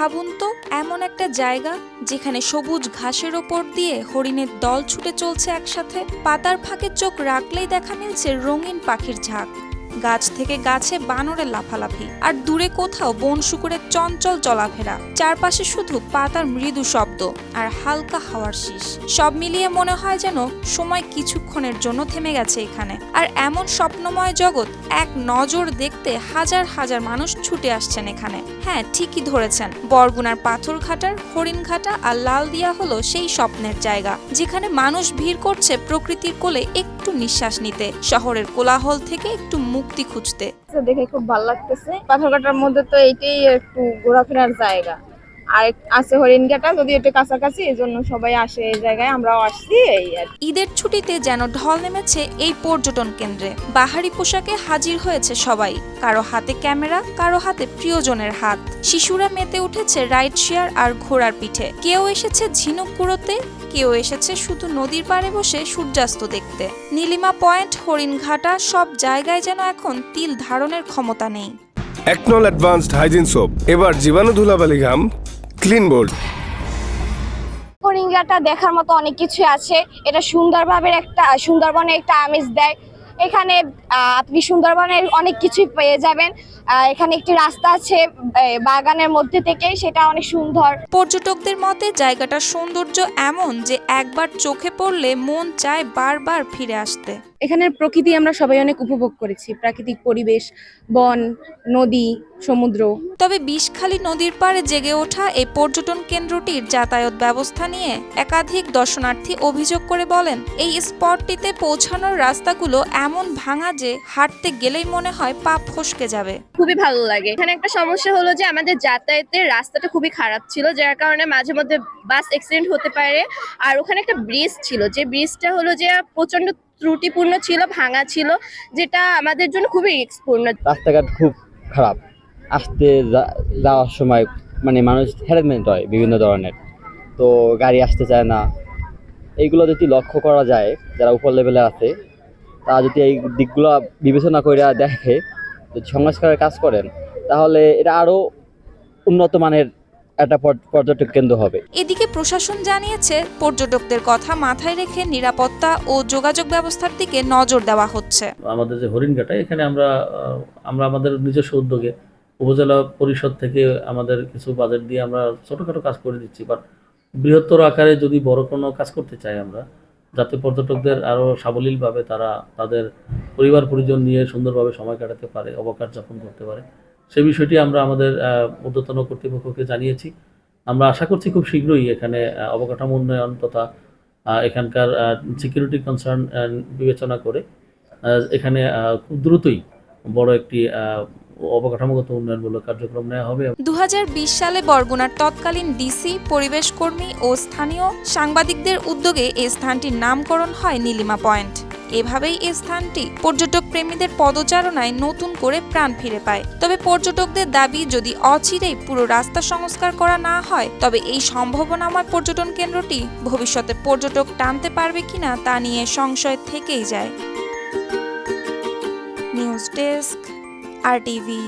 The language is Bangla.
ভাবুন তো, এমন একটা জায়গা যেখানে সবুজ ঘাসের ওপর দিয়ে হরিণের দল ছুটে চলছে একসাথে। পাতার ফাঁকে চোখ রাখলেই দেখা মিলছে রঙিন পাখির ঝাঁক। গাছ থেকে গাছে বানরের লাফালাফি। আর দূরে কোথাও বন শুকুরের চঞ্চল চলাফেরা। চারপাশে শুধু পাতার মৃদু শব্দ আর হালকা হাওয়ার শীষ। সব মিলিয়ে মনে হয় যেন সময় কিছুক্ষণের জন্য থেমে গেছে এখানে। আর এমন স্বপ্নময় জগৎ এক নজর দেখতে হাজার হাজার মানুষ ছুটে আসছেন এখানে। হ্যাঁ ঠিকই ধরেছেন। বরগুনার পাথরঘাটার, হরিণঘাটা আর লালদিয়া হলো সেই স্বপ্নের জায়গা, যেখানে মানুষ ভিড় করছে প্রকৃতির কোলে একটু নিঃশ্বাস নিতে। শহরের কোলাহল থেকে একটু মুক্তি খুঁজতে। দেখে খুব ভালো লাগতেছে। পাথরঘাটার মধ্যে তো এইটাই একটু ঘোরাফেরার জায়গা। আর আছে হরিণঘাটা যদি এটা কাছাকাছি এই জন্য সবাই আসে এই জায়গায় আমরাও আসছি এই আর। ঈদের ছুটিতে যেন ঢল নেমেছে এই পর্যটন কেন্দ্রে। বাহারি পোশাকে হাজির হয়েছে সবাই কারও হাতে ক্যামেরা কারও হাতে প্রিয়জনের হাত। শিশুরা মেতে উঠেছে রাইড শেয়ার আর ঘোড়ার পিঠে। কেউ এসেছে ঝিনুক কুড়োতে কেউ এসেছে শুধু নদীর পাড়ে বসে সূর্যাস্ত দেখতে। নীলিমা পয়েন্ট হরিণঘাটা সব জায়গায় যেন এখন তিল ধারণের ক্ষমতা নেই। একনল অ্যাডভান্সড হাইজিন সোপ এবার জীবাণু ধুলাবালি ঘাম ক্লিন বোর্ড হরিণঘাটা দেখার মতো অনেক কিছু আছে। এটা সুন্দরভাবে একটা সুন্দরবনে একটা আমেজ দেয়। এখানে আপনি সুন্দরবনের অনেক কিছুই পেয়ে যাবেন। এখানে একটি রাস্তা আছে বাগানের মধ্যে থেকে সেটা অনেক সুন্দর। পর্যটকদের মতে জায়গাটার সৌন্দর্য এমন যে একবার চোখে পড়লে মন চায় বারবার ফিরে আসতে। এখানের প্রকৃতি আমরা সবাই অনেক উপভোগ করেছি প্রাকৃতিক পরিবেশ বন নদী সমুদ্র। তবে বিষখালী নদীর পাড়ে জেগে ওঠা এই পর্যটন কেন্দ্রটির যাতায়াত ব্যবস্থা নিয়ে একাধিক দর্শনার্থী অভিযোগ করে বলেন এই স্পটটিতে পৌঁছানোর রাস্তাগুলো এমন ভাঙা যে হাঁটতে গেলেই মনে হয় পা ফসকে যাবে। খুবই ভালো লাগে। এখানে একটা সমস্যা হলো যে আমাদের যাতায়াতের রাস্তাটা খুবই খারাপ ছিল যার কারণে মাঝে মধ্যে বাস অ্যাক্সিডেন্ট হতে পারে। আর ওখানে একটা ব্রিজ ছিল যে ব্রিজটা হলো যে প্রচণ্ড ত্রুটিপূর্ণ ছিল ভাঙা ছিল যেটা আমাদের জন্য খুবই রিস্কপূর্ণ রাস্তাঘাট খুব খারাপ। আসতে যা- যাওয়ার সময় মানে মানুষ হ্যারাসমেন্ট হয় বিভিন্ন ধরনের। তো গাড়ি আসতে চায় না। এইগুলো যদি লক্ষ্য করা যায় যারা উপর লেভেলে আছে তারা যদি এই দিকগুলো বিবেচনা করে দেখে যদি সংস্কারের কাজ করেন তাহলে এটা আরও উন্নত মানের একটা পর- পর্যটক কেন্দ্র হবে। এদিকে প্রশাসন জানিয়েছে পর্যটকদের কথা মাথায় রেখে নিরাপত্তা ও যোগাযোগ ব্যবস্থার দিকে নজর দেওয়া হচ্ছে। আমাদের যে হরিণঘাটা এখানে আমরা আহ, আমরা আমাদের নিজস্ব উদ্যোগে উপজেলা পরিষদ থেকে আমাদের কিছু বাজেট দিয়ে আমরা ছোটোখাটো কাজ করে দিচ্ছি। বাট বৃহত্তর আকারে যদি বড় কোনো কাজ করতে চাই আমরা যাতে পর্যটকদের আরও সাবলীলভাবে তারা তাদের পরিবার পরিজন নিয়ে সুন্দরভাবে সময় কাটাতে পারে, অবকাশ যাপন করতে পারে। সেই বিষয়টি আমরা আমাদের ঊর্ধ্বতন কর্তৃপক্ষকে জানিয়েছি। আমরা আশা করছি খুব শীঘ্রই এখানে অবকাঠামো উন্নয়ন তথা এখানকার সিকিউরিটি কনসার্ন বিবেচনা করে এখানে খুব দ্রুতই বড় একটি অবকাঠামোগত উন্নয়নমূলক কার্যক্রম নেওয়া হবে। দু হাজার বিশ সালে বরগুনার তৎকালীন ডিসি, পরিবেশ কর্মী ও স্থানীয় সাংবাদিকদের উদ্যোগে এই স্থানটির নামকরণ হয় নীলিমা পয়েন্ট। এভাবেই এই স্থানটি পর্যটক প্রেমীদের পদচারণায় নতুন করে প্রাণ ফিরে পায়। তবে পর্যটকদের দাবি, যদি অচিরেই পুরো রাস্তা সংস্কার করা না হয়, তবে এই সম্ভাবনাময় পর্যটন কেন্দ্রটি ভবিষ্যতে পর্যটক টানতে পারবে কিনা তা নিয়ে সংশয় থেকেই যায়। News desk. আর টিভি